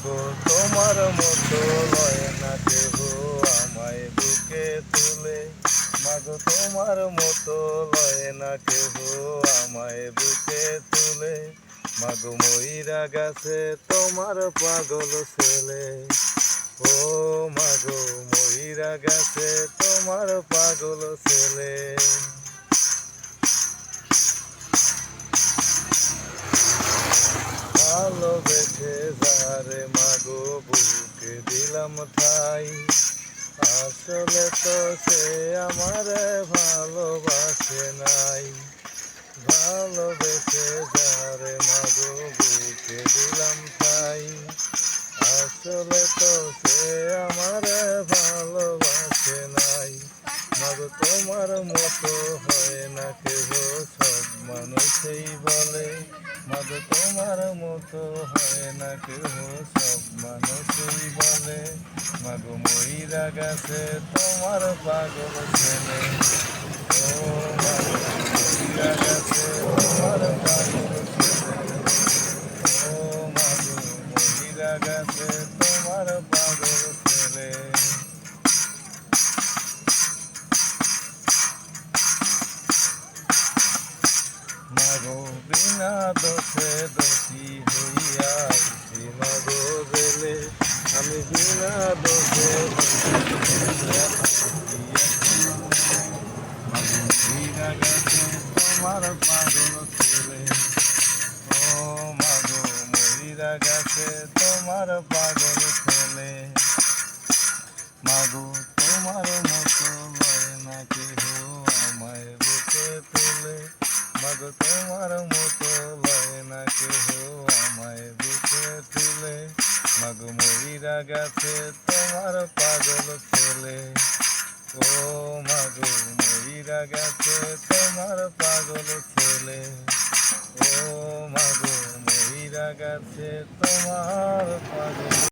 মাগো তোমার মতো লয় না কেহ আমায় বুকে তুলে। মাগো, তোমার মতো লয় না কেহ আমায় বুকে তুলে। মাগো, ময়রা গাছে তোমার পাগল ছেলে। ও মাগো, ময়রা গাছে তোমার পাগল ছেলে। ভালোবেসে যারে মাগো বুকে দিলাম ঠাই। আসলে তো সে আমারে ভালোবাসে নাই। ভালোবেসে যারে মাগো বুকে দিলাম ঠাই। আসলে তো সে আমারে ভালোবাসে নাই। মাগো তোমার মতো হয় না কেহ। সব মানুষই বলে, মাগো তোমার মতো হয় না কেহ। সব মানুষই বলে, মাগো ময়রা গাছে তোমার পাগল ছেলে। ও মাগো গাছে তোমার পাগল ছেলে। ও মাগো ময়রা গাছে তোমার পাগল মাগো বিনা দোষে দোষী হইয়া আইছি মাগো জেলে। আমি বিনা দোষে তোমার পাগল ছেলে ও মাগো মহিরা গাছে তোমার পাগল ছেলে তোমার মতো লয় না কেহ আমায় বুকে তুলে? মাগো ময়রা গাছে তোমার পাগল ছেলে। ও মাগো ময়রা গাছে তোমার পাগল ছেলে। ও মাগো ময়রা গাছে তোমার পাগল